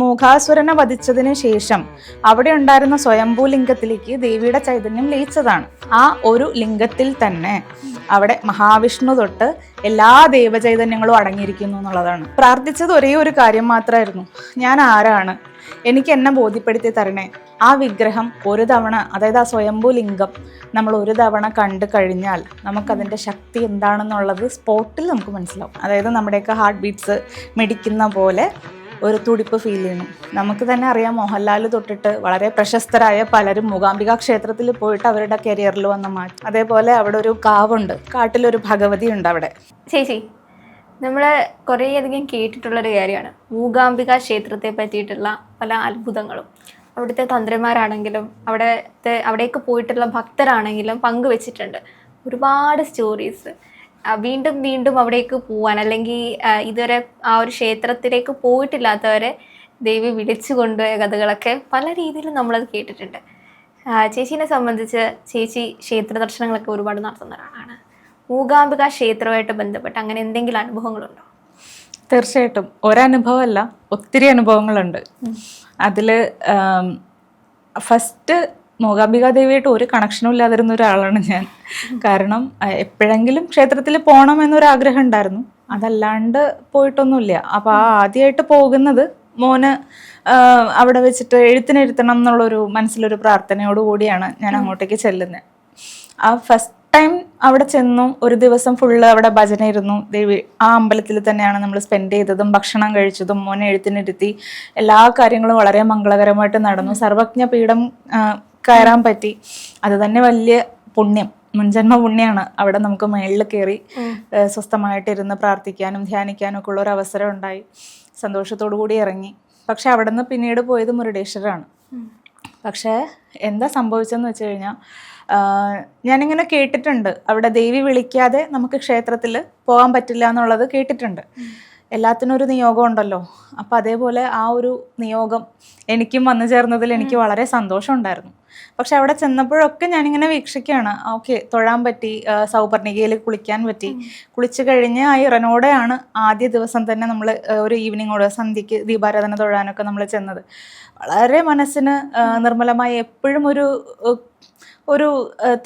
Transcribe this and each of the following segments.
മൂകാസുരനെ വധിച്ചതിന് ശേഷം അവിടെ ഉണ്ടായിരുന്ന സ്വയംഭൂ ലിംഗത്തിലേക്ക് ദേവിയുടെ ചൈതന്യം ലയിച്ചതാണ്. ആ ഒരു ലിംഗത്തിൽ തന്നെ അവിടെ മഹാവിഷ്ണു തൊട്ട് എല്ലാ ദേവചൈതന്യങ്ങളും അടങ്ങിയിരിക്കുന്നു എന്നുള്ളതാണ്. പ്രാർത്ഥിച്ചത് ഒരേ ഒരു കാര്യം മാത്രമായിരുന്നു. ഞാൻ ആരാണ്? എനിക്ക് എന്നെ ബോധ്യപ്പെടുത്തി തരണേ. ആ വിഗ്രഹം ഒരു തവണ അതായത് ആ സ്വയംഭൂ ലിംഗം നമ്മൾ ഒരു തവണ കണ്ടു കഴിഞ്ഞാൽ നമുക്കതിന്റെ ശക്തി എന്താണെന്നുള്ളത് സ്പോട്ടിൽ നമുക്ക് മനസ്സിലാവും. അതായത് നമ്മുടെയൊക്കെ ഹാർട്ട് ബീറ്റ്സ് മിടിക്കുന്ന പോലെ ഒരു തുടിപ്പ് ഫീൽ ചെയ്യണം. നമുക്ക് തന്നെ അറിയാം മോഹൻലാൽ തൊട്ടിട്ട് വളരെ പ്രശസ്തരായ പലരും മൂകാംബിക ക്ഷേത്രത്തിൽ പോയിട്ട് അവരുടെ കരിയറിൽ വന്ന മാറ്റം. അതേപോലെ അവിടെ ഒരു കാവുണ്ട്. കാട്ടിലൊരു ഭഗവതി ഉണ്ട് അവിടെ. ചേച്ചി നമ്മൾ കുറേയധികം കേട്ടിട്ടുള്ളൊരു കാര്യമാണ്. മൂകാംബിക ക്ഷേത്രത്തെ പറ്റിയിട്ടുള്ള പല അത്ഭുതങ്ങളും. അവിടുത്തെ തന്ത്രിമാരാണെങ്കിലും അവിടുത്തെ അവിടേക്ക് പോയിട്ടുള്ള ഭക്തരാണെങ്കിലും പങ്കുവെച്ചിട്ടുണ്ട്. ഒരുപാട് സ്റ്റോറീസ് വീണ്ടും വീണ്ടും അവിടേക്ക് പോവാൻ അല്ലെങ്കിൽ ഇതുവരെ ആ ഒരു ക്ഷേത്രത്തിലേക്ക് പോയിട്ടില്ലാത്തവരെ ദേവി വിളിച്ചു കൊണ്ടുപോയ കഥകളൊക്കെ പല രീതിയിലും നമ്മളത് കേട്ടിട്ടുണ്ട്. ചേച്ചിനെ ചേച്ചീനെ സംബന്ധിച്ച് ചേച്ചി ക്ഷേത്ര ദർശനങ്ങളൊക്കെ ഒരുപാട് നടത്തുന്ന ഒരാളാണ് മൂകാംബിക ക്ഷേത്രവുമായിട്ട് ബന്ധപ്പെട്ട് അങ്ങനെ എന്തെങ്കിലും അനുഭവങ്ങളുണ്ടോ? തീർച്ചയായിട്ടും. ഒരനുഭവമല്ല ഒത്തിരി അനുഭവങ്ങളുണ്ട്. അതിൽ ഫസ്റ്റ് മൂകാംബിക ദേവിയായിട്ട് ഒരു കണക്ഷനും ഇല്ലാതിരുന്ന ഒരാളാണ് ഞാൻ. കാരണം എപ്പോഴെങ്കിലും ക്ഷേത്രത്തിൽ പോകണം എന്നൊരു ആഗ്രഹം ഉണ്ടായിരുന്നു. അതല്ലാണ്ട് പോയിട്ടൊന്നുമില്ല. അപ്പോൾ ആ ആദ്യമായിട്ട് പോകുന്നത് മോന് അവിടെ വെച്ചിട്ട് എഴുത്തിനിരുത്തണം എന്നുള്ളൊരു മനസ്സിലൊരു പ്രാർത്ഥനയോട് കൂടിയാണ് ഞാൻ അങ്ങോട്ടേക്ക് ചെല്ലുന്നത് ആ ഫസ്റ്റ് ടൈം അവിടെ ചെന്നു ഒരു ദിവസം ഫുള്ള് അവിടെ ഭജന ഇരുന്നു ദേവി ആ അമ്പലത്തിൽ തന്നെയാണ് നമ്മൾ സ്പെൻഡ് ചെയ്തതും ഭക്ഷണം കഴിച്ചതും. മോനെ എഴുത്തിനിരുത്തി എല്ലാ കാര്യങ്ങളും വളരെ മംഗളകരമായിട്ട് നടന്നു. സർവജ്ഞ പീഠം കയറാൻ പറ്റി. അത് തന്നെ വലിയ പുണ്യം. മുൻജന്മ പുണ്യാണ്. അവിടെ നമുക്ക് മേളിൽ കയറി സ്വസ്ഥമായിട്ട് സ്വസ്ഥമായിട്ടിരുന്ന് പ്രാർത്ഥിക്കാനും ധ്യാനിക്കാനും ഒക്കെ ഉള്ള ഒരു അവസരം ഉണ്ടായി. സന്തോഷത്തോടു കൂടി ഇറങ്ങി. പക്ഷെ അവിടെ നിന്ന് പിന്നീട് പോയത് മുരുടേശ്വരാണ് പക്ഷേ എന്താ സംഭവിച്ചെന്ന് വെച്ച് കഴിഞ്ഞാൽ ഞാനിങ്ങനെ കേട്ടിട്ടുണ്ട്. അവിടെ ദേവി വിളിക്കാതെ നമുക്ക് ക്ഷേത്രത്തിൽ പോകാൻ പറ്റില്ല എന്നുള്ളത് കേട്ടിട്ടുണ്ട്. എല്ലാത്തിനും ഒരു നിയോഗം ഉണ്ടല്ലോ. അപ്പം അതേപോലെ ആ ഒരു നിയോഗം എനിക്കും വന്നു ചേർന്നതിൽ എനിക്ക് വളരെ സന്തോഷമുണ്ടായിരുന്നു പക്ഷെ അവിടെ ചെന്നപ്പോഴൊക്കെ ഞാനിങ്ങനെ വീക്ഷിക്കുകയാണ്. ഓക്കെ തൊഴാൻ പറ്റി സൗപർണികയിൽ കുളിക്കാൻ പറ്റി. കുളിച്ചു കഴിഞ്ഞ് ആ ഇറനോടെയാണ് ആദ്യ ദിവസം തന്നെ നമ്മൾ ഒരു ഈവനിങ്ങോട് സന്ധ്യക്ക് ദീപാരാധന തൊഴാനൊക്കെ നമ്മൾ ചെന്നത്. വളരെ മനസ്സിന് നിർമ്മലമായി എപ്പോഴും ഒരു ഒരു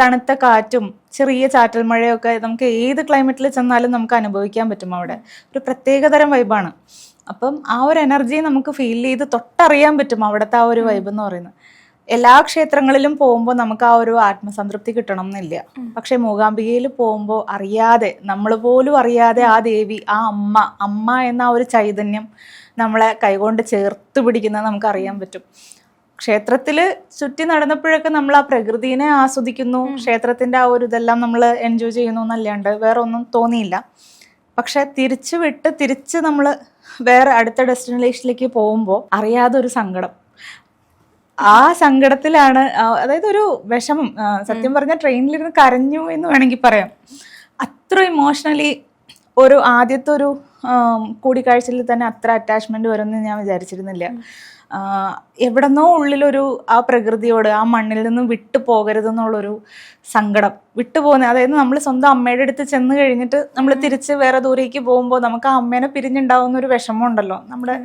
തണുത്ത കാറ്റും ചെറിയ ചാറ്റൽ മഴയൊക്കെ നമുക്ക് ഏത് ക്ലൈമറ്റിൽ ചെന്നാലും നമുക്ക് അനുഭവിക്കാൻ പറ്റും അവിടെ. ഒരു പ്രത്യേകതരം വൈബാണ് അപ്പം ആ ഒരു എനർജി നമുക്ക് ഫീൽ ചെയ്ത് തൊട്ടറിയാൻ പറ്റും അവിടുത്തെ ആ ഒരു വൈബ് എന്ന് പറയുന്നത്. എല്ലാ ക്ഷേത്രങ്ങളിലും പോകുമ്പോൾ നമുക്ക് ആ ഒരു ആത്മസംതൃപ്തി കിട്ടണം എന്നില്ല. പക്ഷെ മൂകാംബികയിൽ പോകുമ്പോൾ അറിയാതെ നമ്മൾ പോലും അറിയാതെ ആ ദേവി ആ അമ്മ അമ്മ എന്ന ആ ഒരു ചൈതന്യം നമ്മളെ കൈകൊണ്ട് ചേർത്ത് പിടിക്കുന്നത് നമുക്ക് അറിയാൻ പറ്റും. ക്ഷേത്രത്തിൽ ചുറ്റി നടന്നപ്പോഴൊക്കെ നമ്മൾ ആ പ്രകൃതിനെ ആസ്വദിക്കുന്നു. ക്ഷേത്രത്തിന്റെ ആ ഒരു ഇതെല്ലാം നമ്മൾ എൻജോയ് ചെയ്യുന്നു എന്നല്ലാണ്ട് വേറെ ഒന്നും തോന്നിയില്ല. പക്ഷെ തിരിച്ചു വിട്ട് തിരിച്ച് നമ്മൾ വേറെ അടുത്ത ഡെസ്റ്റിനേഷനിലേക്ക് പോകുമ്പോൾ അറിയാതെ ഒരു സങ്കടം. ആ സങ്കടത്തിലാണ് അതായത് ഒരു വിഷമം. സത്യം പറഞ്ഞ ട്രെയിനിലിരുന്ന് കരഞ്ഞു എന്ന് വേണമെങ്കിൽ പറയാം. അത്ര ഇമോഷണലി ഒരു ആദ്യത്തെ ഒരു കൂടിക്കാഴ്ചയിൽ തന്നെ അത്ര അറ്റാച്ച്മെന്റ് വരുമെന്ന് ഞാൻ വിചാരിച്ചിരുന്നില്ല. എവിടെന്നോ ഉള്ളിലൊരു ആ പ്രകൃതിയോട് ആ മണ്ണിൽ നിന്നും വിട്ടു പോകരുതെന്നുള്ളൊരു സങ്കടം. വിട്ടു പോകുന്ന അതായത് നമ്മൾ സ്വന്തം അമ്മയുടെ അടുത്ത് ചെന്ന് കഴിഞ്ഞിട്ട് നമ്മൾ തിരിച്ച് വേറെ ദൂരേക്ക് പോകുമ്പോൾ നമുക്ക് ആ അമ്മേനെ പിരിഞ്ഞുണ്ടാവുന്ന ഒരു വിഷമം ഉണ്ടല്ലോ നമ്മുടെ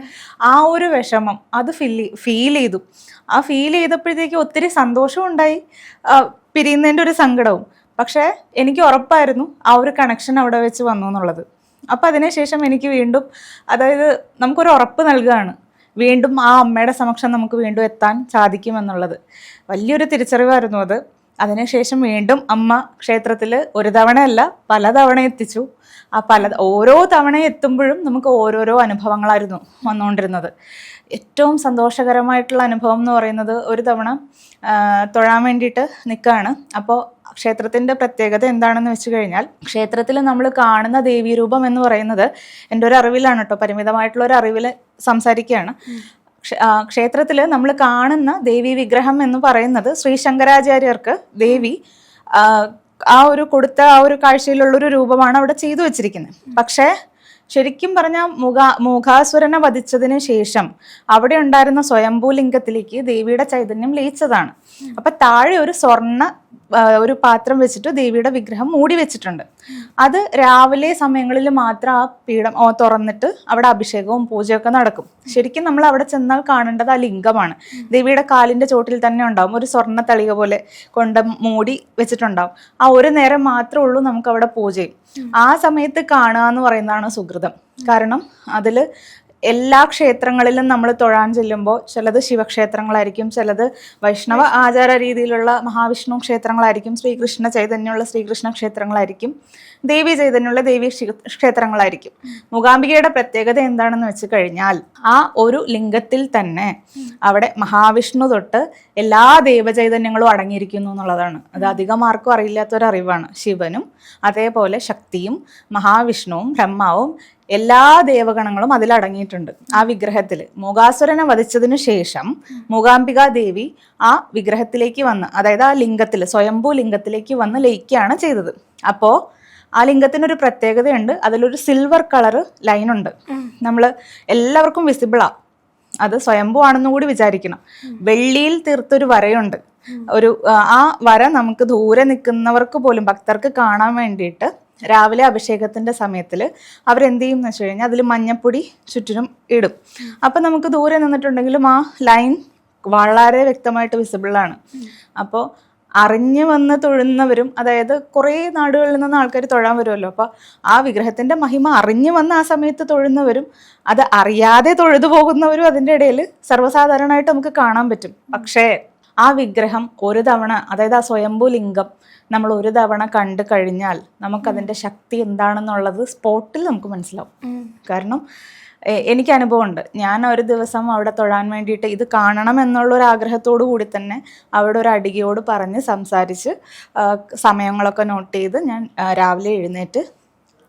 ആ ഒരു വിഷമം അത് ഫീൽ ഫീൽ ചെയ്തു. ആ ഫീൽ ചെയ്തപ്പോഴത്തേക്ക് ഒത്തിരി സന്തോഷവും ഉണ്ടായി പിരിയുന്നതിന്റെ ഒരു സങ്കടവും. പക്ഷേ എനിക്ക് ഉറപ്പായിരുന്നു ആ ഒരു കണക്ഷൻ അവിടെ വെച്ച് വന്നു എന്നുള്ളത്. അപ്പം അതിനുശേഷം എനിക്ക് വീണ്ടും അതായത് നമുക്കൊരു ഉറപ്പ് നൽകുകയാണ് വീണ്ടും ആ അമ്മയുടെ സമക്ഷം നമുക്ക് വീണ്ടും എത്താൻ സാധിക്കുമെന്നുള്ളത്. വലിയൊരു തിരിച്ചറിവായിരുന്നു അത്. അതിനുശേഷം വീണ്ടും അമ്മ ക്ഷേത്രത്തിൽ ഒരു തവണയല്ല പല തവണ എത്തിച്ചു. ആ പല ഓരോ തവണ എത്തുമ്പോഴും നമുക്ക് ഓരോരോ അനുഭവങ്ങളായിരുന്നു വന്നുകൊണ്ടിരുന്നത്. ഏറ്റവും സന്തോഷകരമായിട്ടുള്ള അനുഭവം എന്ന് പറയുന്നത് ഒരു തവണ തൊഴാൻ വേണ്ടിയിട്ട് നിൽക്കുകയാണ് അപ്പോൾ ക്ഷേത്രത്തിന്റെ പ്രത്യേകത എന്താണെന്ന് വെച്ച് കഴിഞ്ഞാൽ ക്ഷേത്രത്തിൽ നമ്മൾ കാണുന്ന ദേവീരൂപം എന്ന് പറയുന്നത് എന്റെ ഒരു അറിവിലാണ് കേട്ടോ. പരിമിതമായിട്ടുള്ള ഒരു അറിവിൽ സംസാരിക്കുകയാണ്. ക്ഷേത്രത്തിൽ നമ്മൾ കാണുന്ന ദേവി വിഗ്രഹം എന്ന് പറയുന്നത് ശ്രീ ശങ്കരാചാര്യർക്ക് ദേവി ആ, ഒരു കൊടുത്ത ആ ഒരു കാഴ്ചയിലുള്ള ഒരു രൂപമാണ് അവിടെ ചെയ്തു വെച്ചിരിക്കുന്നത് പക്ഷേ ശരിക്കും പറഞ്ഞാൽ മുഖ മുഖാസുരനെ വധിച്ചതിന് ശേഷം അവിടെ ഉണ്ടായിരുന്ന സ്വയംഭൂലിംഗത്തിലേക്ക് ദേവിയുടെ ചൈതന്യം ലയിച്ചതാണ്. അപ്പൊ താഴെ ഒരു സ്വർണ ഒരു പാത്രം വെച്ചിട്ട് ദേവിയുടെ വിഗ്രഹം മൂടി വെച്ചിട്ടുണ്ട്. അത് രാവിലെ സമയങ്ങളിൽ മാത്രം ആ പീഠം തുറന്നിട്ട് അവിടെ അഭിഷേകവും പൂജയൊക്കെ നടക്കും. ശരിക്കും നമ്മൾ അവിടെ ചെന്നാൽ കാണേണ്ടത് ആ ലിംഗമാണ്. ദേവിയുടെ കാലിന്റെ ചോട്ടിൽ തന്നെ ഉണ്ടാവും. ഒരു സ്വർണ തളിക പോലെ കൊണ്ട് മൂടി വെച്ചിട്ടുണ്ടാവും. ആ ഒരു നേരം മാത്രമേ ഉള്ളൂ നമുക്ക് അവിടെ പൂജയും. ആ സമയത്ത് കാണുക എന്ന് പറയുന്നതാണ് സുഹൃതം കാരണം അതിൽ എല്ലാ ക്ഷേത്രങ്ങളിലും നമ്മൾ തൊഴാൻ ചെല്ലുമ്പോൾ ചിലത് ശിവക്ഷേത്രങ്ങളായിരിക്കും ചിലത് വൈഷ്ണവ ആചാര രീതിയിലുള്ള മഹാവിഷ്ണു ക്ഷേത്രങ്ങളായിരിക്കും ശ്രീകൃഷ്ണ ചൈതന്യമുള്ള ശ്രീകൃഷ്ണ ക്ഷേത്രങ്ങളായിരിക്കും ദേവി ചൈതന്യമുള്ള ദേവി ക്ഷേത്രങ്ങളായിരിക്കും. മൂകാംബികയുടെ പ്രത്യേകത എന്താണെന്ന് വെച്ച് കഴിഞ്ഞാൽ ആ ഒരു ലിംഗത്തിൽ തന്നെ അവിടെ മഹാവിഷ്ണു തൊട്ട് എല്ലാ ദേവചൈതന്യങ്ങളും അടങ്ങിയിരിക്കുന്നു എന്നുള്ളതാണ്. അത് അധികം ആർക്കും അറിയില്ലാത്തൊരറിവാണ്. ശിവനും അതേപോലെ ശക്തിയും മഹാവിഷ്ണുവും ബ്രഹ്മാവും എല്ലാ ദേവഗണങ്ങളും അതിൽ അടങ്ങിയിട്ടുണ്ട് ആ വിഗ്രഹത്തിൽ മൂകാസുരനെ വധിച്ചതിനു ശേഷം മൂകാംബിക ദേവി ആ വിഗ്രഹത്തിലേക്ക് വന്ന് അതായത് ആ ലിംഗത്തിൽ സ്വയംഭൂ ലിംഗത്തിലേക്ക് വന്ന് ലയിക്കുകയാണ് ചെയ്തത്. അപ്പോൾ ആ ലിംഗത്തിനൊരു പ്രത്യേകതയുണ്ട്. അതിലൊരു സിൽവർ കളർ ലൈൻ ഉണ്ട് നമ്മൾ എല്ലാവർക്കും വിസിബിളാ. അത് സ്വയംഭൂ ആണെന്നും കൂടി വിചാരിക്കണം. വെള്ളിയിൽ തീർത്തൊരു വരയുണ്ട്. ഒരു ആ വര നമുക്ക് ദൂരെ നിൽക്കുന്നവർക്ക് പോലും ഭക്തർക്ക് കാണാൻ വേണ്ടിയിട്ട് രാവിലെ അഭിഷേകത്തിന്റെ സമയത്തിൽ അവരെന്ത് ചെയ്യും എന്ന് വെച്ച് കഴിഞ്ഞാൽ അതിൽ മഞ്ഞപ്പൊടി ചുറ്റിനും ഇടും. അപ്പം നമുക്ക് ദൂരെ നിന്നിട്ടുണ്ടെങ്കിലും ആ ലൈൻ വളരെ വ്യക്തമായിട്ട് വിസിബിളാണ് അപ്പോൾ അറിഞ്ഞു വന്ന് തൊഴുന്നവരും അതായത് കുറേ നാടുകളിൽ നിന്ന് ആൾക്കാർ തൊഴാൻ വരുമല്ലോ അപ്പോൾ ആ വിഗ്രഹത്തിന്റെ മഹിമ അറിഞ്ഞു വന്ന് ആ സമയത്ത് തൊഴുന്നവരും അത് അറിയാതെ തൊഴുതു പോകുന്നവരും അതിന്റെ ഇടയിൽ സർവസാധാരണമായിട്ട് നമുക്ക് കാണാൻ പറ്റും. പക്ഷേ ആ വിഗ്രഹം ഒരു തവണ അതായത് ആ സ്വയംഭൂ ലിംഗം നമ്മൾ ഒരു തവണ കണ്ടു കഴിഞ്ഞാൽ നമുക്കതിന്റെ ശക്തി എന്താണെന്നുള്ളത് സ്പോട്ടിൽ നമുക്ക് മനസ്സിലാവും. കാരണം എനിക്ക് അനുഭവമുണ്ട്. ഞാൻ ഒരു ദിവസം അവിടെ തൊഴാൻ വേണ്ടിയിട്ട് ഇത് കാണണം എന്നുള്ള ഒരു ആഗ്രഹത്തോടു കൂടി തന്നെ അവിടെ ഒരു അടികയോട് പറഞ്ഞ് സംസാരിച്ച് സമയങ്ങളൊക്കെ നോട്ട് ചെയ്ത് ഞാൻ രാവിലെ എഴുന്നേറ്റ്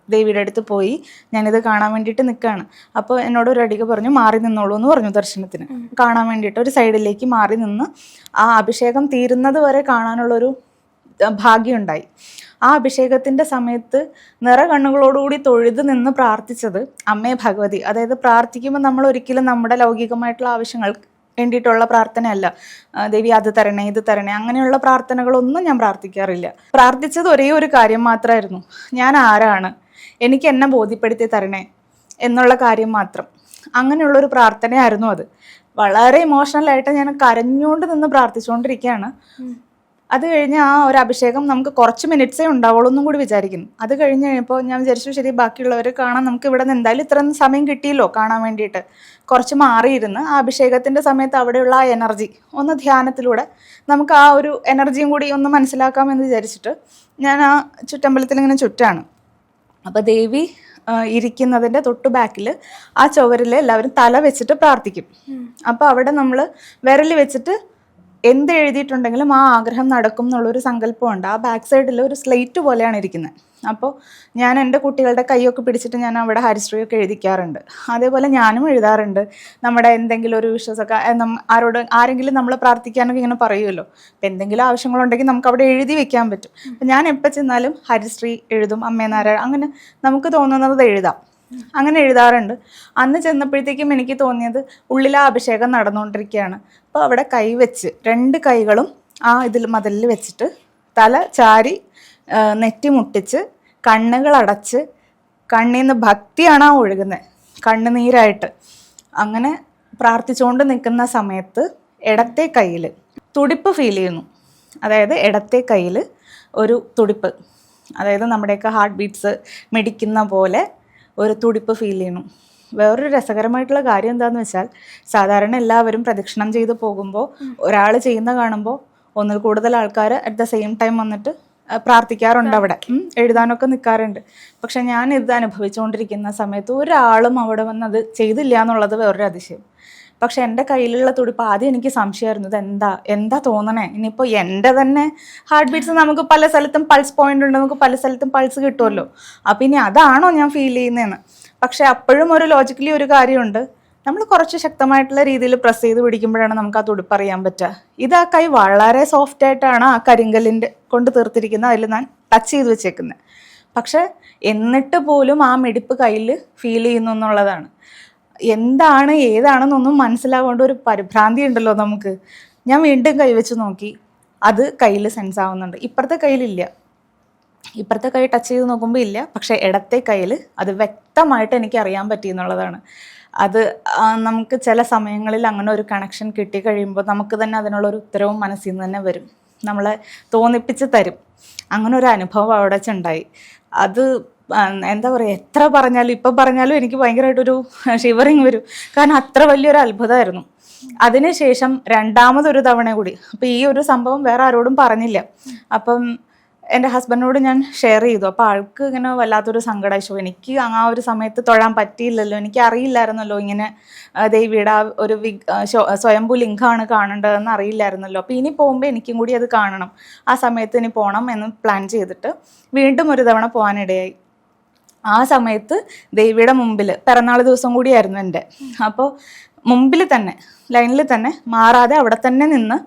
ദേവിയുടെ അടുത്ത് പോയി ഞാനിത് കാണാൻ വേണ്ടിയിട്ട് നിൽക്കുകയാണ് അപ്പോൾ എന്നോട് ഒരു അടിക്ക് പറഞ്ഞു മാറി നിന്നോളൂ എന്ന് പറഞ്ഞു ദർശനത്തിന്. കാണാൻ വേണ്ടിയിട്ട് ഒരു സൈഡിലേക്ക് മാറി നിന്ന് ആ അഭിഷേകം തീരുന്നത് വരെ കാണാനുള്ളൊരു ഭാഗ്യം ഭാഗ്യമുണ്ടായി. ആ അഭിഷേകത്തിന്റെ സമയത്ത് നിറ കണ്ണുകളോടുകൂടി തൊഴുത് നിന്ന് പ്രാർത്ഥിച്ചത് അമ്മേ ഭഗവതി. അതായത് പ്രാർത്ഥിക്കുമ്പോൾ നമ്മൾ ഒരിക്കലും നമ്മുടെ ലൗകികമായിട്ടുള്ള ആവശ്യങ്ങൾ വേണ്ടിയിട്ടുള്ള പ്രാർത്ഥനയല്ല. ദേവി അത് തരണേ ഇത് തരണേ അങ്ങനെയുള്ള പ്രാർത്ഥനകളൊന്നും ഞാൻ പ്രാർത്ഥിക്കാറില്ല. പ്രാർത്ഥിച്ചത് ഒരേ ഒരു കാര്യം മാത്രമായിരുന്നു. ഞാൻ ആരാണ്? എനിക്ക് എന്നെ ബോധ്യപ്പെടുത്തി തരണേ എന്നുള്ള കാര്യം മാത്രം. അങ്ങനെയുള്ളൊരു പ്രാർത്ഥനയായിരുന്നു അത്. വളരെ ഇമോഷണൽ ആയിട്ട് ഞാൻ കരഞ്ഞുകൊണ്ട് നിന്ന് പ്രാർത്ഥിച്ചുകൊണ്ടിരിക്കുകയാണ്. അത് കഴിഞ്ഞ് ആ ഒരു അഭിഷേകം നമുക്ക് കുറച്ച് മിനിറ്റ്സേ ഉണ്ടാവുള്ളൂ എന്നും കൂടി വിചാരിക്കുന്നു. അത് കഴിഞ്ഞ് കഴിഞ്ഞപ്പോൾ ഞാൻ വിചാരിച്ചു ശരി ബാക്കിയുള്ളവർ കാണാൻ നമുക്ക് ഇവിടെ നിന്ന് എന്തായാലും ഇത്ര സമയം കിട്ടിയല്ലോ കാണാൻ വേണ്ടിയിട്ട്. കുറച്ച് മാറിയിരുന്ന് ആ അഭിഷേകത്തിന്റെ സമയത്ത് അവിടെയുള്ള ആ എനർജി ഒന്ന് ധ്യാനത്തിലൂടെ നമുക്ക് ആ ഒരു എനർജിയും കൂടി ഒന്ന് മനസ്സിലാക്കാമെന്ന് വിചാരിച്ചിട്ട് ഞാൻ ആ ചുറ്റമ്പലത്തിൽ ഇങ്ങനെ ചുറ്റാണ്. അപ്പോൾ ദേവി ഇരിക്കുന്നതിന്റെ തൊട്ട് ബാക്കിൽ ആ ചുവരിൽ എല്ലാവരും തല വെച്ചിട്ട് പ്രാർത്ഥിക്കും. അപ്പോൾ അവിടെ നമ്മൾ വിരൽ വെച്ചിട്ട് എന്ത് എഴുതിയിട്ടുണ്ടെങ്കിലും ആ ആഗ്രഹം നടക്കും എന്നുള്ളൊരു സങ്കല്പമുണ്ട്. ആ ബാക്ക് സൈഡിൽ ഒരു സ്ലേറ്റ് പോലെയാണ് ഇരിക്കുന്നത് അപ്പോൾ ഞാൻ എന്റെ കുട്ടികളുടെ കൈയൊക്കെ പിടിച്ചിട്ട് ഞാൻ അവിടെ ഹരിശ്രീയൊക്കെ എഴുതിക്കാറുണ്ട്. അതേപോലെ ഞാനും എഴുതാറുണ്ട്. നമ്മുടെ എന്തെങ്കിലും ഒരു വിശ്വാസമൊക്കെ ആരോട് ആരെങ്കിലും നമ്മൾ പ്രാർത്ഥിക്കാനൊക്കെ ഇങ്ങനെ പറയുമല്ലോ. അപ്പം എന്തെങ്കിലും ആവശ്യങ്ങളുണ്ടെങ്കിൽ നമുക്ക് അവിടെ എഴുതി വെക്കാൻ പറ്റും. അപ്പം ഞാൻ എപ്പോൾ ചെന്നാലും ഹരിശ്രീ എഴുതും അമ്മേനാരായ അങ്ങനെ നമുക്ക് തോന്നുന്നത് എഴുതാം. അങ്ങനെ എഴുതാറുണ്ട്. അന്ന് ചെന്നപ്പോഴത്തേക്കും എനിക്ക് തോന്നിയത് ഉള്ളിലെ അഭിഷേകം നടന്നുകൊണ്ടിരിക്കുകയാണ്. അപ്പോൾ അവിടെ കൈ വെച്ച് രണ്ട് കൈകളും ആ ഇതിൽ മതിലിൽ വെച്ചിട്ട് തല ചാരി നെറ്റി മുട്ടിച്ച് കണ്ണുകൾ അടച്ച് കണ്ണിൽ നിന്ന് ഭക്തിയാണ് ആ ഒഴുകുന്നത് കണ്ണുനീരായിട്ട് അങ്ങനെ പ്രാർത്ഥിച്ചുകൊണ്ട് നിൽക്കുന്ന സമയത്ത് ഇടത്തെ കയ്യിൽ തുടിപ്പ് ഫീൽ ചെയ്യുന്നു. അതായത് ഇടത്തെ കയ്യിൽ ഒരു തുടിപ്പ് അതായത് നമ്മുടെയൊക്കെ ഹാർട്ട് ബീറ്റ്സ് മിടിക്കുന്ന പോലെ ഒരു തുടിപ്പ് ഫീൽ ചെയ്യുന്നു. വേറൊരു രസകരമായിട്ടുള്ള കാര്യം എന്താണെന്ന് വെച്ചാൽ സാധാരണ എല്ലാവരും പ്രദക്ഷിണം ചെയ്ത് പോകുമ്പോൾ ഒരാൾ ചെയ്യുന്ന കാണുമ്പോൾ ഒന്നിൽ കൂടുതൽ ആൾക്കാർ അറ്റ് ദ സെയിം ടൈം വന്നിട്ട് പ്രാർത്ഥിക്കാറുണ്ട് അവിടെ. എഴുതാനൊക്കെ നിൽക്കാറുണ്ട് പക്ഷെ ഞാൻ ഇത് അനുഭവിച്ചുകൊണ്ടിരിക്കുന്ന സമയത്ത് ഒരാളും അവിടെ വന്ന് അത് ചെയ്തില്ല എന്നുള്ളത് വേറൊരു അതിശയം. പക്ഷെ എന്റെ കയ്യിലുള്ള തുടിപ്പ് ആദ്യം എനിക്ക് സംശയമായിരുന്നു. ഇത് എന്താ? എന്താ തോന്നണേ? ഇനിയിപ്പോൾ എന്റെ തന്നെ ഹാർട്ട് ബീറ്റ്സ് നമുക്ക് പല സ്ഥലത്തും പൾസ് പോയിന്റ് ഉണ്ട്. നമുക്ക് പല സ്ഥലത്തും പൾസ് കിട്ടുമല്ലോ. അപ്പം ഇനി അതാണോ ഞാൻ ഫീൽ ചെയ്യുന്നതെന്ന്? പക്ഷെ അപ്പോഴും ഒരു ലോജിക്കലി ഒരു കാര്യമുണ്ട്. നമ്മൾ കുറച്ച് ശക്തമായിട്ടുള്ള രീതിയിൽ പ്രസ് ചെയ്ത് പിടിക്കുമ്പോഴാണ് നമുക്ക് ആ തുടുപ്പ് അറിയാൻ പറ്റുക. ഇത് ആ കൈ വളരെ സോഫ്റ്റ് ആയിട്ടാണ് ആ കരിങ്കല്ലിന്റെ കൊണ്ട് തീർത്തിരിക്കുന്നത്. അതിൽ ഞാൻ ടച്ച് ചെയ്ത് വെച്ചേക്കുന്നത്. പക്ഷെ എന്നിട്ട് പോലും ആ മിടിപ്പ് കയ്യിൽ ഫീൽ ചെയ്യുന്നു എന്നുള്ളതാണ്. എന്താണ് ഏതാണെന്നൊന്നും മനസ്സിലാവേണ്ട ഒരു പരിഭ്രാന്തി ഉണ്ടല്ലോ നമുക്ക്. ഞാൻ വീണ്ടും കൈവച്ച് നോക്കി. അത് കയ്യിൽ സെൻസ് ആവുന്നുണ്ട്. ഇപ്പുറത്തെ കയ്യിലില്ല ഇപ്പുറത്തെ കൈ ടച്ച് ചെയ്ത് നോക്കുമ്പോൾ ഇല്ല. പക്ഷേ ഇടത്തെ കയ്യിൽ അത് വ്യക്തമായിട്ട് എനിക്ക് അറിയാൻ പറ്റി എന്നുള്ളതാണ്. അത് നമുക്ക് ചില സമയങ്ങളിൽ അങ്ങനെ ഒരു കണക്ഷൻ കിട്ടി കഴിയുമ്പോൾ നമുക്ക് തന്നെ അതിനുള്ളൊരു ഉത്തരവും മനസ്സിൽ നിന്ന് തന്നെ വരും. നമ്മളെ തോന്നിപ്പിച്ച് തരും. അങ്ങനെ ഒരു അനുഭവം അവിടെ ഉണ്ടായി അത് എന്താ പറയുക എത്ര പറഞ്ഞാലും ഇപ്പം പറഞ്ഞാലും എനിക്ക് ഭയങ്കരമായിട്ടൊരു ഷിവറിങ് വരും. കാരണം അത്ര വലിയൊരു അത്ഭുതമായിരുന്നു. അതിനുശേഷം രണ്ടാമതൊരു തവണ കൂടി അപ്പം ഈ ഒരു സംഭവം വേറെ ആരോടും പറഞ്ഞില്ല. അപ്പം എന്റെ ഹസ്ബൻഡിനോട് ഞാൻ ഷെയർ ചെയ്തു. അപ്പോൾ ആൾക്ക് ഇങ്ങനെ വല്ലാത്തൊരു സങ്കടമായിച്ചു എനിക്ക് ആ ഒരു സമയത്ത് തൊഴാൻ പറ്റിയില്ലല്ലോ. എനിക്ക് അറിയില്ലായിരുന്നല്ലോ ഇങ്ങനെ ദേവിയുടെ ആ ഒരു വി- സ്വയംഭൂ ലിംഗമാണ് കാണേണ്ടതെന്ന് അറിയില്ലായിരുന്നല്ലോ. അപ്പോൾ ഇനി പോകുമ്പോൾ എനിക്കും കൂടി അത് കാണണം. ആ സമയത്ത് ഇനി പോകണം എന്ന് പ്ലാൻ ചെയ്തിട്ട് വീണ്ടും ഒരു തവണ പോകാനിടയായി. ആ സമയത്ത് ദേവിയുടെ മുമ്പിൽ പിറന്നാൾ ദിവസം കൂടിയായിരുന്നു എന്റെ. അപ്പോൾ മുമ്പിൽ തന്നെ ലൈനിൽ തന്നെ മാറാതെ അവിടെ തന്നെ നിന്ന്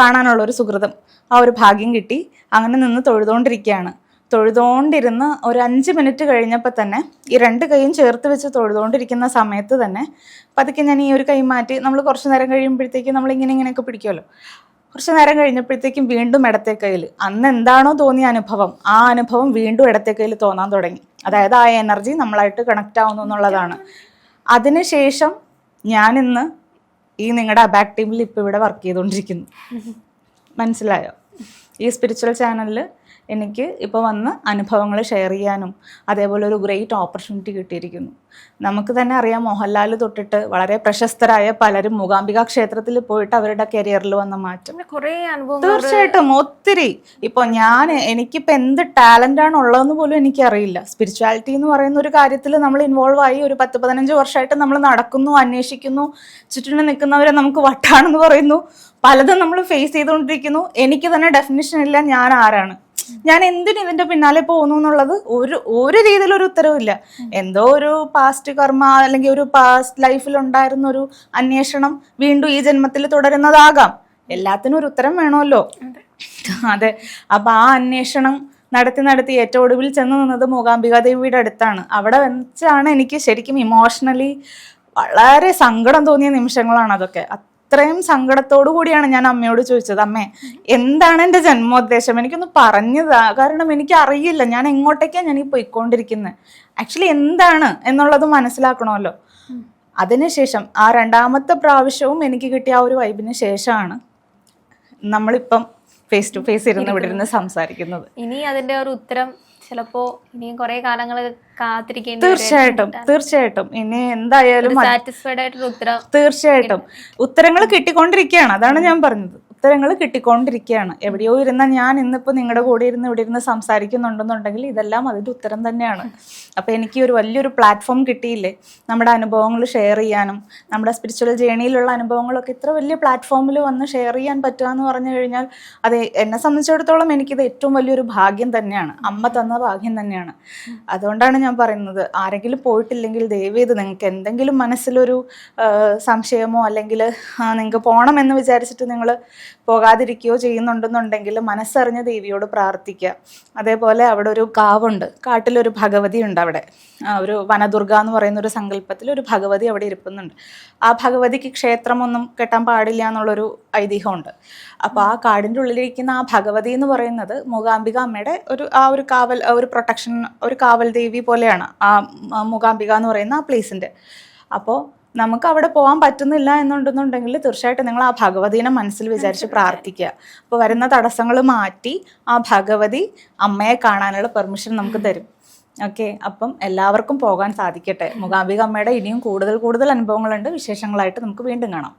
കാണാനുള്ള ഒരു സുഹൃതം ആ ഒരു ഭാഗ്യം കിട്ടി. അങ്ങനെ നിന്ന് തൊഴുതുകൊണ്ടിരിക്കുകയാണ് തൊഴുതുകൊണ്ടിരുന്ന് ഒരു അഞ്ച് മിനിറ്റ് കഴിഞ്ഞപ്പോൾ തന്നെ ഈ രണ്ട് കൈയും ചേർത്ത് വെച്ച് തൊഴുതുകൊണ്ടിരിക്കുന്ന സമയത്ത് തന്നെ പതുക്കെ ഞാൻ ഈ ഒരു കൈ മാറ്റി നമ്മൾ കുറച്ച് നേരം കഴിയുമ്പോഴത്തേക്കും നമ്മൾ ഇങ്ങനെ ഇങ്ങനെയൊക്കെ പിടിക്കുമല്ലോ കുറച്ച് നേരം കഴിഞ്ഞപ്പോഴത്തേക്കും വീണ്ടും ഇടത്തെ കയ്യിൽ അന്ന് എന്താണോ തോന്നിയ അനുഭവം ആ അനുഭവം വീണ്ടും ഇടത്തെ കയ്യിൽ തോന്നാൻ തുടങ്ങി. അതായത് ആ എനർജി നമ്മളായിട്ട് കണക്റ്റ് ആവുന്നു എന്നുള്ളതാണ്. അതിനുശേഷം ഞാനിന്ന് ഈ നിങ്ങളുടെ അബാക് ടീമിൽ ഇപ്പോൾ ഇവിടെ വർക്ക് ചെയ്തുകൊണ്ടിരിക്കുന്നു മനസ്സിലായോ? ഈ സ്പിരിച്വൽ ചാനലിൽ എനിക്ക് ഇപ്പോൾ വന്ന് അനുഭവങ്ങൾ ഷെയർ ചെയ്യാനും അതേപോലെ ഒരു ഗ്രേറ്റ് ഓപ്പർച്യൂണിറ്റി കിട്ടിയിരിക്കുന്നു. നമുക്ക് തന്നെ അറിയാം മോഹൻലാൽ തൊട്ടിട്ട് വളരെ പ്രശസ്തരായ പലരും മൂകാംബിക ക്ഷേത്രത്തിൽ പോയിട്ട് അവരുടെ കരിയറിൽ വന്ന മാറ്റം. കുറേ അനുഭവം തീർച്ചയായിട്ടും ഒത്തിരി. ഇപ്പോൾ ഞാൻ എനിക്കിപ്പോൾ എന്ത് ടാലന്റ് ആണ് ഉള്ളതെന്ന് പോലും എനിക്കറിയില്ല. സ്പിരിച്വാലിറ്റി എന്ന് പറയുന്ന ഒരു കാര്യത്തിൽ നമ്മൾ ഇൻവോൾവ് ആയി ഒരു പത്ത് പതിനഞ്ച് വർഷമായിട്ട് നമ്മൾ നടക്കുന്നു അന്വേഷിക്കുന്നു ചുറ്റിനും നിൽക്കുന്നവരെ നമുക്ക് വട്ടാണെന്ന് പറയുന്നു. പലതും നമ്മൾ ഫേസ് ചെയ്തുകൊണ്ടിരിക്കുന്നു. എനിക്ക് തന്നെ ഡെഫിനിഷൻ ഇല്ല ഞാൻ ആരാണ്. ഞാൻ എന്തിനു ഇതിന്റെ പിന്നാലെ പോകുന്നു എന്നുള്ളത് ഒരു ഒരു രീതിയിലൊരു ഉത്തരവില്ല എന്തോ ഒരു പാസ്റ്റ് കർമ്മ അല്ലെങ്കിൽ ഒരു പാസ്റ്റ് ലൈഫിൽ ഉണ്ടായിരുന്ന ഒരു അന്വേഷണം വീണ്ടും ഈ ജന്മത്തിൽ തുടരുന്നതാകാം. എല്ലാത്തിനും ഒരു ഉത്തരം വേണമല്ലോ. അതെ. അപ്പൊ ആ അന്വേഷണം നടത്തി നടത്തി ഏറ്റവും ഒടുവിൽ ചെന്ന് നിന്നത് മൂകാംബിക ദേവിയുടെ അടുത്താണ്. അവിടെ വെച്ചാണ് എനിക്ക് ശരിക്കും ഇമോഷണലി വളരെ സങ്കടം തോന്നിയ നിമിഷങ്ങളാണ് അതൊക്കെ. അത്രയും സങ്കടത്തോടു കൂടിയാണ് ഞാൻ അമ്മയോട് ചോദിച്ചത്. അമ്മേ എന്താണ് എന്റെ ജന്മോദ്ദേശം? എനിക്കൊന്ന് പറഞ്ഞതാ കാരണം എനിക്ക് അറിയില്ല ഞാൻ എങ്ങോട്ടേക്കാണ് ഞാൻ ഈ പോയിക്കൊണ്ടിരിക്കുന്നത് ആക്ച്വലി എന്താണ് എന്നുള്ളത് മനസ്സിലാക്കണമല്ലോ. അതിനുശേഷം ആ രണ്ടാമത്തെ പ്രാവശ്യവും എനിക്ക് കിട്ടിയ ആ ഒരു വൈബിന് ശേഷമാണ് നമ്മളിപ്പം ഫേസ് ടു ഫേസ് ഇരുന്ന് ഇവിടെ ഇരുന്ന് സംസാരിക്കുന്നത്. ഇനി അതിന്റെ ഒരു ഉത്തരം ചിലപ്പോ ഇനിയും കുറെ കാലങ്ങൾ കാത്തിരിക്കേണ്ടി തീർച്ചയായിട്ടും തീർച്ചയായിട്ടും. ഇനി എന്തായാലും സാറ്റിസ്ഫൈഡ് ആയിട്ടൊരു ഉത്തരം തീർച്ചയായിട്ടും. ഉത്തരങ്ങൾ കിട്ടിക്കൊണ്ടിരിക്കുകയാണ് അതാണ് ഞാൻ പറഞ്ഞത്. ഉത്തരങ്ങൾ കിട്ടിക്കൊണ്ടിരിക്കുകയാണ്. എവിടെയോ ഇരുന്ന ഞാൻ ഇന്നിപ്പോൾ നിങ്ങളുടെ കൂടെ ഇരുന്ന് ഇവിടെ ഇരുന്ന് സംസാരിക്കുന്നുണ്ടെന്നുണ്ടെങ്കിൽ ഇതെല്ലാം അതിന്റെ ഉത്തരം തന്നെയാണ്. അപ്പോൾ എനിക്ക് ഒരു വലിയൊരു പ്ലാറ്റ്ഫോം കിട്ടിയില്ലേ? നമ്മുടെ അനുഭവങ്ങൾ ഷെയർ ചെയ്യാനും നമ്മുടെ സ്പിരിച്വൽ ജേണിയിലുള്ള അനുഭവങ്ങളൊക്കെ ഇത്ര വലിയ പ്ലാറ്റ്ഫോമിൽ വന്ന് ഷെയർ ചെയ്യാൻ പറ്റുക എന്ന് പറഞ്ഞു കഴിഞ്ഞാൽ അത് എന്നെ സംബന്ധിച്ചിടത്തോളം എനിക്കിത് ഏറ്റവും വലിയൊരു ഭാഗ്യം തന്നെയാണ്. അമ്മ തന്ന ഭാഗ്യം തന്നെയാണ്. അതുകൊണ്ടാണ് ഞാൻ പറയുന്നത് ആരെങ്കിലും പോയിട്ടില്ലെങ്കിൽ ദയവേത് നിങ്ങൾക്ക് എന്തെങ്കിലും മനസ്സിലൊരു സംശയമോ അല്ലെങ്കിൽ നിങ്ങൾക്ക് പോകണം എന്ന് വിചാരിച്ചിട്ട് നിങ്ങൾ പോകാതിരിക്കുകയോ ചെയ്യുന്നുണ്ടെന്നുണ്ടെങ്കിൽ മനസ്സറിഞ്ഞ ദേവിയോട് പ്രാർത്ഥിക്കുക. അതേപോലെ അവിടെ ഒരു കാവുണ്ട്. കാട്ടിലൊരു ഭഗവതി ഉണ്ട് അവിടെ. ഒരു വനദുർഗ എന്ന് പറയുന്ന ഒരു സങ്കല്പത്തിൽ ഒരു ഭഗവതി അവിടെ ഇരിപ്പുന്നുണ്ട്. ആ ഭഗവതിക്ക് ക്ഷേത്രമൊന്നും കെട്ടാൻ പാടില്ല എന്നുള്ളൊരു ഐതിഹ്യമുണ്ട്. അപ്പോൾ ആ കാടിന്റെ ഉള്ളിലിരിക്കുന്ന ആ ഭഗവതി എന്ന് പറയുന്നത് മൂകാംബിക അമ്മയുടെ ഒരു ആ ഒരു കാവൽ ഒരു പ്രൊട്ടക്ഷൻ ഒരു കാവൽ ദേവി പോലെയാണ് ആ ആ മൂകാംബിക എന്ന് പറയുന്ന ആ പ്ലേസിന്റെ അപ്പോൾ നമുക്ക് അവിടെ പോകാൻ പറ്റുന്നില്ല എന്നുണ്ടെന്നുണ്ടെങ്കിൽ തീർച്ചയായിട്ടും നിങ്ങൾ ആ ഭഗവതിനെ മനസ്സിൽ വിചാരിച്ച് പ്രാർത്ഥിക്കുക. അപ്പോൾ വരുന്ന തടസ്സങ്ങൾ മാറ്റി ആ ഭഗവതി അമ്മയെ കാണാനുള്ള പെർമിഷൻ നമുക്ക് തരും. ഓക്കെ? അപ്പം എല്ലാവർക്കും പോകാൻ സാധിക്കട്ടെ. മൂകാംബിക അമ്മയുടെ ഇനിയും കൂടുതൽ കൂടുതൽ അനുഭവങ്ങളുണ്ട്. വിശേഷങ്ങളായിട്ട് നമുക്ക് വീണ്ടും കാണാം.